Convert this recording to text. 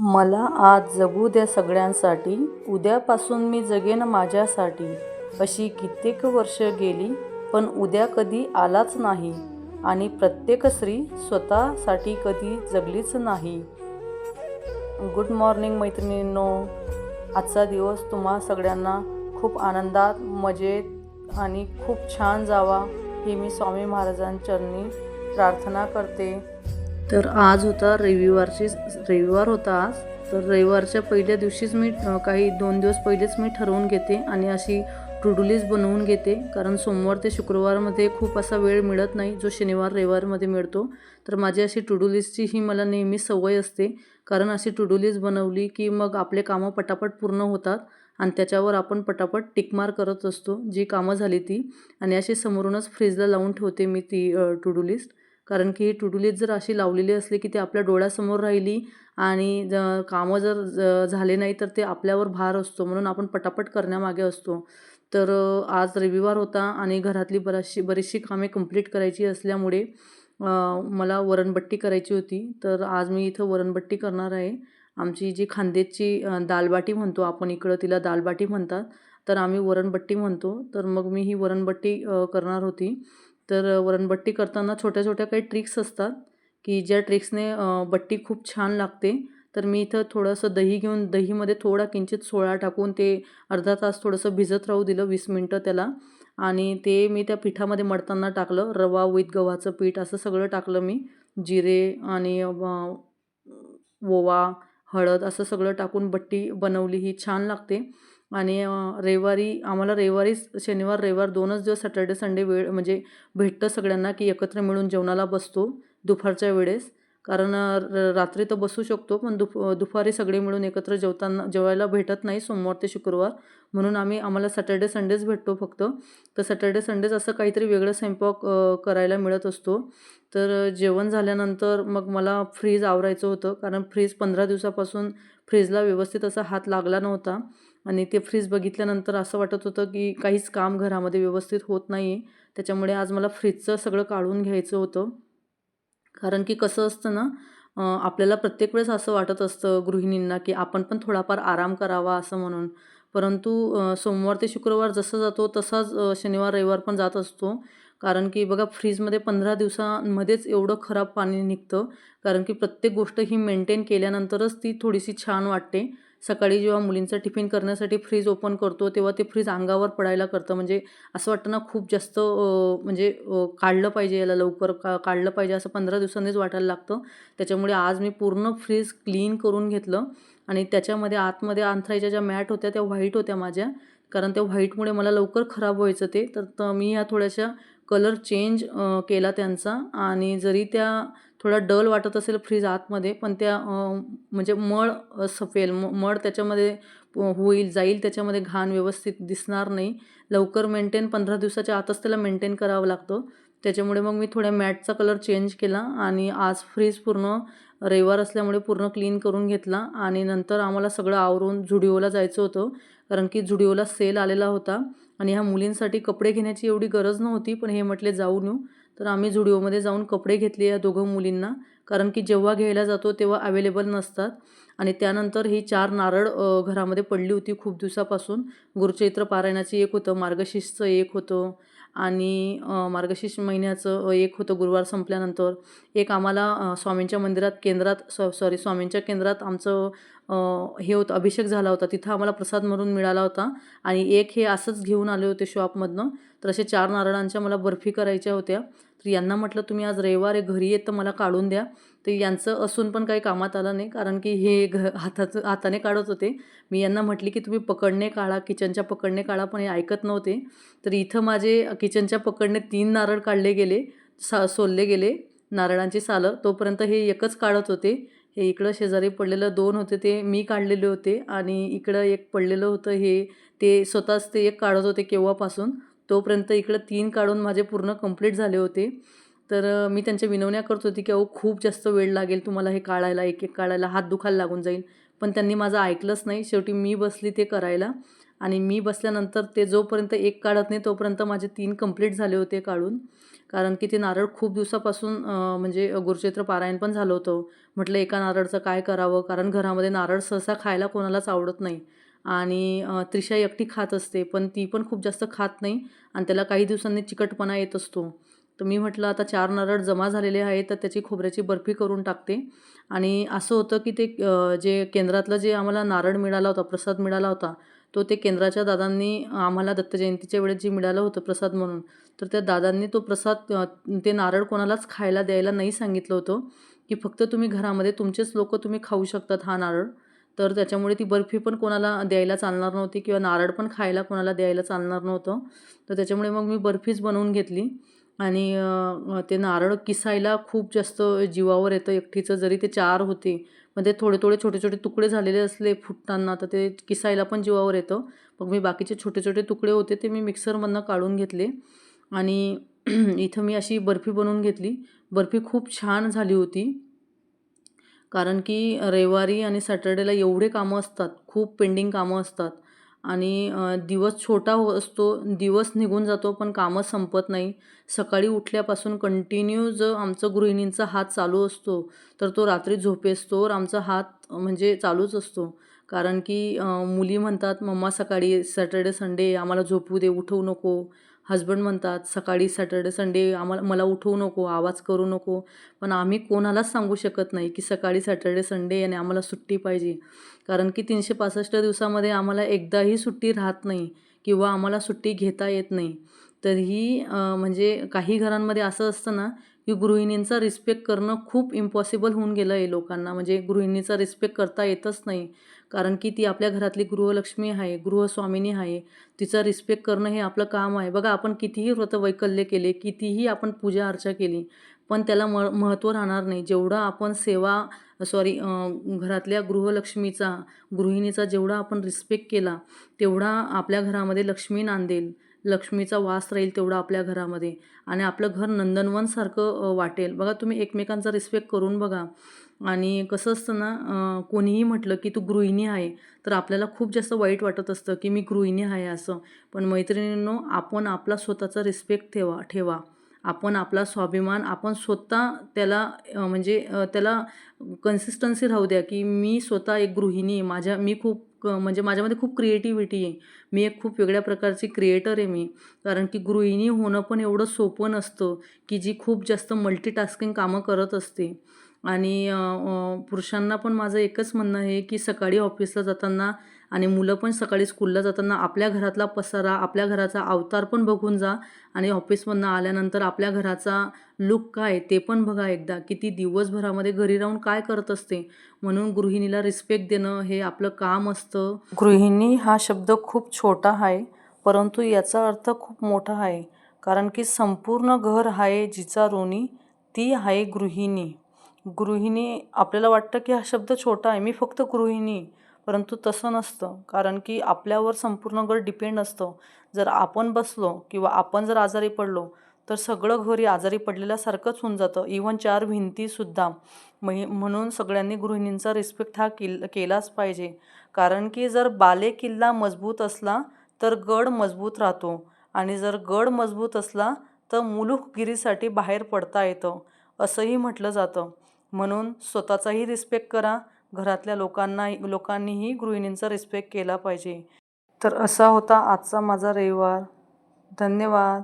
मला आज जगू द्या सगळ्यांसाठी. उद्यापासून मी जगेन माझ्यासाठी. अशी कित्येक वर्ष गेली पण उद्या कधी आलाच नाही आणि प्रत्येक स्त्री स्वतःसाठी कधी जगलीच नाही. गुड मॉर्निंग मैत्रिणींनो. आजचा दिवस तुम्हा सगळ्यांना खूप आनंदात मजेत आणि खूप छान जावा ही मी स्वामी महाराजांचरणी प्रार्थना करते. तर आज होता रविवारची रविवार होता आज. तर रविवारच्या पहिल्या दिवशीच मी काही दोन दिवस पहिलेच मी ठरवून घेते आणि अशी टू लिस्ट बनवून घेते. कारण सोमवार ते शुक्रवारमध्ये खूप असा वेळ मिळत नाही जो शनिवार रविवारमध्ये मिळतो. तर माझी अशी टू डू लिस्टची ही मला नेहमी सवय असते. कारण अशी टू डू लिस्ट बनवली की मग आपले कामं पटापट पूर्ण होतात आणि त्याच्यावर आपण पटापट टिकमार करत असतो जी कामं झाली ती. आणि अशी समोरूनच फ्रीजला लावून ठेवते मी ती टू डू लिस्ट कारण की टू डू लिस्ट जर अशी लावलेली असली की ती आपल्या डोळ्यासमोर राहिली आणि ज कामं जर ज झाले नाही तर ते आपल्यावर भार असतो. म्हणून आपण पटापट करण्यामागे असतो. तर आज रविवार होता आणि घरातली बराचशी बरीचशी कामे कंप्लीट करायची असल्यामुळे मला वरणबट्टी करायची होती. तर आज मी इथं वरणबट्टी करणार आहे. आमची जी खांद्याची दालबाटी म्हणतो आपण इकडं तिला दालबाटी म्हणतात. तर आम्ही वरणबट्टी म्हणतो. तर मग मी ही वरणबट्टी करणार होती. तर वरणबट्टी करताना छोट्या छोट्या काही ट्रिक्स असतात की ज्या ट्रिक्सने बट्टी खूप छान लागते. तर मी इथं थोडंसं दही घेऊन दहीमध्ये थोडा किंचित सोळा टाकून ते अर्धा तास थोडंसं भिजत राहू दिलं वीस मिनटं त्याला. आणि ते मी त्या पिठामध्ये मडताना टाकलं रवा विथ गव्हाचं पीठ असं सगळं टाकलं मी. जिरे आणि ओवा हळद असं सगळं टाकून बट्टी बनवली ही छान लागते. आणि रविवारी आम्हाला रविवारीच शनिवार रविवार दोनच दिवस सॅटर्डे संडे वेळ म्हणजे भेटतं सगळ्यांना की एकत्र मिळून जेवणाला बसतो दुपारच्या वेळेस. कारण र रात्री तर बसू शकतो पण दुप दुपारी सगळे मिळून एकत्र जेवताना जेवायला भेटत नाही सोमवार ते शुक्रवार. म्हणून आम्ही आम्हाला सॅटर्डे संडेच भेटतो फक्त. तर सॅटर्डे संडेच असं काहीतरी वेगळं स्वयंपाक करायला मिळत असतो. तर जेवण झाल्यानंतर मग मला फ्रीज आवरायचं होतं. कारण फ्रीज पंधरा दिवसापासून फ्रीजला व्यवस्थित असा हात लागला नव्हता. आणि ते फ्रीज बघितल्यानंतर असं वाटत होतं की काहीच काम घरामध्ये व्यवस्थित होत नाही आहे त्याच्यामुळे आज मला फ्रीजचं सगळं काढून घ्यायचं होतं. कारण की कसं असतं ना आपल्याला प्रत्येक वेळेस असं वाटत असतं गृहिणींना की आपण पण थोडाफार आराम करावा असं म्हणून. परंतु सोमवार ते शुक्रवार जसं जातो तसाच शनिवार रविवार पण जात असतो. कारण की बघा फ्रीजमध्ये पंधरा दिवसांमध्येच एवढं खराब पाणी निघतं. कारण की प्रत्येक गोष्ट ही मेंटेन केल्यानंतरच ती थोडीशी छान वाटते. सकाळी जेव्हा मुलींचा टिफिन करण्यासाठी फ्रीज ओपन करतो तेव्हा ते फ्रीज अंगावर पडायला करतं. म्हणजे असं वाटतं ना खूप जास्त म्हणजे काढलं पाहिजे याला लवकर का काढलं पाहिजे असं पंधरा दिवसांनीच वाटायला लागतं. त्याच्यामुळे आज मी पूर्ण फ्रीज क्लीन करून घेतलं आणि त्याच्यामध्ये आतमध्ये अंथरायच्या ज्या मॅट होत्या त्या व्हाईट होत्या माझ्या. कारण त्या व्हाईटमुळे मला लवकर खराब व्हायचं ते. तर मी ह्या थोड्याशा कलर चेंज केला त्यांचा. आणि जरी त्या थोडा डल वाटत असेल फ्रीज आतमध्ये पण त्या म्हणजे मळ सफेल म मळ त्याच्यामध्ये होईल जाईल त्याच्यामध्ये घाण व्यवस्थित दिसणार नाही. लवकर मेंटेन पंधरा दिवसाच्या आतच त्याला मेंटेन करावं लागतं. त्याच्यामुळे मग मी थोड्या मॅटचा कलर चेंज केला आणि आज फ्रीज पूर्ण रविवार असल्यामुळे पूर्ण क्लीन करून घेतला आणि नंतर आम्हाला सगळं आवरून झुडिओला जायचं होतं कारण की झुडिओला सेल आलेला होता आणि ह्या मुलींसाठी कपडे घेण्याची एवढी गरज नव्हती पण हे म्हटले जाऊन येऊ तर आम्ही झुडिओमध्ये जाऊन कपडे घेतले या दोघं मुलींना. कारण की जेव्हा घ्यायला जातो तेव्हा अवेलेबल नसतात. आणि त्यानंतर ही चार नारळ घरामध्ये पडली होती खूप दिवसापासून. गुरुचैत्र पारायणाची एक होतं मार्गशीर्षचं एक होतं आणि मार्गशीर्ष महिन्याचं एक होतं गुरुवार संपल्यानंतर. एक आम्हाला स्वामींच्या मंदिरात केंद्रात सॉ सॉरी स्वामींच्या केंद्रात आमचं हे होतं अभिषेक झाला होता. तिथं आम्हाला प्रसाद म्हणून मिळाला होता. आणि एक हे असंच घेऊन आले होते शॉपमधनं तर असे चार नारळांच्या मला बर्फी करायच्या होत्या. तर यांना म्हटलं तुम्ही आज रविवार आहे घरी येत तर मला काढून द्या. तर यांचं असून पण काही कामात आलं नाही कारण की हे घ हाताचं हाताने काढत होते. मी यांना म्हटली की तुम्ही पकडणे काढा किचनच्या पकडणे काढा पण हे ऐकत नव्हते. तर इथं माझे किचनच्या पकडणे तीन नारळ काढले गेले सा सोलले गेले नारळांची सालं. तोपर्यंत हे एकच काढत होते. हे इकडं शेजारी पडलेलं दोन होते ते मी काढलेले होते. आणि इकडं एक पडलेलं होतं हे ते स्वतःच ते एक काढत होते केव्हापासून. तोपर्यंत इकडं तीन काढून माझे पूर्ण कंप्लीट झाले होते. तर मी त्यांच्या विनवण्या करत होती की अहो खूप जास्त वेळ लागेल तुम्हाला हे काढायला एक एक काढायला हात दुखायला लागून जाईल. पण त्यांनी माझं ऐकलंच नाही. शेवटी मी बसली ते करायला आणि मी बसल्यानंतर ते जोपर्यंत एक काढत नाही तोपर्यंत माझे तीन कंप्लीट झाले होते काढून. कारण की ते नारळ खूप दिवसापासून म्हणजे गुरुचरित्र पारायण पण झालं होतं. म्हटलं एका नारळचं काय करावं? कारण घरामध्ये नारळ सहसा खायला कोणालाच आवडत नाही. आणि त्रिशा एकटी खात असते पण ती पण खूप जास्त खात नाही आणि त्याला काही दिवसांनी चिकटपणा येत असतो. तर मी म्हटलं आता चार नारळ जमा झालेले आहेत तर त्याची खोबऱ्याची बर्फी करून टाकते. आणि असं होतं की ते जे केंद्रातलं जे आम्हाला नारळ मिळाला होता प्रसाद मिळाला होता तो ते केंद्राच्या दादांनी आम्हाला दत्तजयंतीच्या वेळेस जे मिळालं होतं प्रसाद म्हणून तर त्या दादांनी तो प्रसाद ते नारळ कोणालाच खायला द्यायला नाही सांगितलं होतं की फक्त तुम्ही घरामध्ये तुमचेच लोक तुम्ही खाऊ शकतात हा नारळ. तर त्याच्यामुळे ती बर्फी पण कोणाला द्यायला चालणार नव्हती किंवा नारळ पण खायला कोणाला द्यायला चालणार नव्हतं. तर त्याच्यामुळे मग मी बर्फीच बनवून घेतली. आणि ते नारळ किसायला खूप जास्त जीवावर येतं. एकटीचं जरी ते चार होते पण ते थोडे थोडे छोटे छोटे तुकडे झालेले असले फुटताना तर ते किसायला पण जीवावर येतं. मग मी बाकीचे छोटे छोटे तुकडे होते ते मी मिक्सरमधनं काढून घेतले. आणि इथं मी अशी बर्फी बनवून घेतली. बर्फी खूप छान झाली होती. कारण की रविवारी आणि सॅटर्डेला एवढे कामं असतात खूप पेंडिंग कामं असतात आणि दिवस छोटा हो असतो दिवस निघून जातो पण कामं संपत नाही. सकाळी उठल्यापासून कंटिन्यू जर आमचं गृहिणींचा हात चालू असतो तर तो रात्री झोपेस्तोवर आमचा हात म्हणजे चालूच असतो. कारण की मुली म्हणतात मम्मा सकाळी सॅटर्डे संडे आम्हाला झोपू दे उठवू नको. हस्बंड म्हणतात सकाळी सॅटर्डे संडे आम्हाला मला उठवू नको आवाज करू नको. पण आम्ही कोणालाच सांगू शकत नाही की सकाळी सॅटर्डे संडे आणि आम्हाला सुट्टी पाहिजे. कारण की तीनशे पासष्ट दिवसामध्ये आम्हाला एकदाही सुट्टी राहत नाही किंवा आम्हाला सुट्टी घेता येत नाही. तरीही म्हणजे काही घरांमध्ये असं असतं ना की गृहिणींचा रिस्पेक्ट करणं खूप इम्पॉसिबल होऊन गेलं आहे लोकांना. म्हणजे गृहिणीचा रिस्पेक्ट करता येतच नाही. कारण की ती आपल्या घरातली गृहलक्ष्मी आहे गृहस्वामिनी आहे. तिचा रिस्पेक्ट करणं हे आपलं काम आहे. बघा आपण कितीही व्रतवैकल्य केले कितीही आपण पूजा अर्चा केली पण त्याला म महत्त्व राहणार नाही. जेवढं आपण सेवा सॉरी घरातल्या गृहलक्ष्मीचा गृहिणीचा जेवढा आपण रिस्पेक्ट केला तेवढा आपल्या घरामध्ये लक्ष्मी नांदेल. लक्ष्मीचा वास राहील तेवढा आपल्या घरामध्ये. आणि आपलं घर नंदनवनसारखं वाटेल. बघा तुम्ही एकमेकांचा रिस्पेक्ट करून बघा. आणि कसं असतं ना कोणीही म्हटलं की तू गृहिणी आहे तर आपल्याला खूप जास्त वाईट वाटत असतं की मी गृहिणी आहे असं. पण मैत्रिणींनो आपण आपला स्वतःचा रिस्पेक्ट ठेवा ठेवा. आपण आपला स्वाभिमान आपण स्वतः त्याला म्हणजे त्याला कन्सिस्टन्सी राहू द्या की मी स्वतः एक गृहिणी आहे. माझ्या मी खूप क म्हणजे माझ्यामध्ये खूप क्रिएटिव्हिटी आहे. मी एक खूप वेगळ्या प्रकारची क्रिएटर आहे मी. कारण की गृहिणी होणं पण एवढं सोपं नसतं की जी खूप जास्त मल्टीटास्किंग कामं करत असते. आणि पुरुषांना पण माझं एकच म्हणणं आहे की सकाळी ऑफिसला जाताना आणि मुलं पण सकाळी स्कूलला जाताना आपल्या घरातला पसारा आपल्या घराचा अवतार पण बघून जा आणि ऑफिसमधनं आल्यानंतर आपल्या घराचा लुक काय ते पण बघा एकदा की ती दिवसभरामध्ये घरी राहून काय करत असते. म्हणून गृहिणीला रिस्पेक्ट देणं हे आपलं काम असतं. गृहिणी हा शब्द खूप छोटा आहे परंतु याचा अर्थ खूप मोठा आहे. कारण की संपूर्ण घर आहे जिचा ऋणी ती आहे गृहिणी. गृहिणी आपल्याला वाटतं की हा शब्द छोटा आहे. मी फक्त गृहिणी परंतु तसं नसतं. कारण की आपल्यावर संपूर्ण घर डिपेंड असतं. जर आपण बसलो किंवा आपण जर आजारी पडलो तर सगळं घरी आजारी पडलेल्यासारखंच होऊन जातं. इवन चार भिंतीसुद्धा मै म्हणून सगळ्यांनी गृहिणींचा रिस्पेक्ट हा किल केलाच पाहिजे. कारण की जर बाले किल्ला मजबूत असला तर गड मजबूत राहतो. आणि जर गड मजबूत असला तर मुलुखगिरीसाठी बाहेर पडता येतं. असंही म्हटलं जातं. म्हणून स्वतःचाही रिस्पेक्ट करा. घरातल्या लोकांना लोकांनीही गृहिणींचा रिस्पेक्ट केला पाहिजे. तर असा होता आजचा माझा रविवार. धन्यवाद.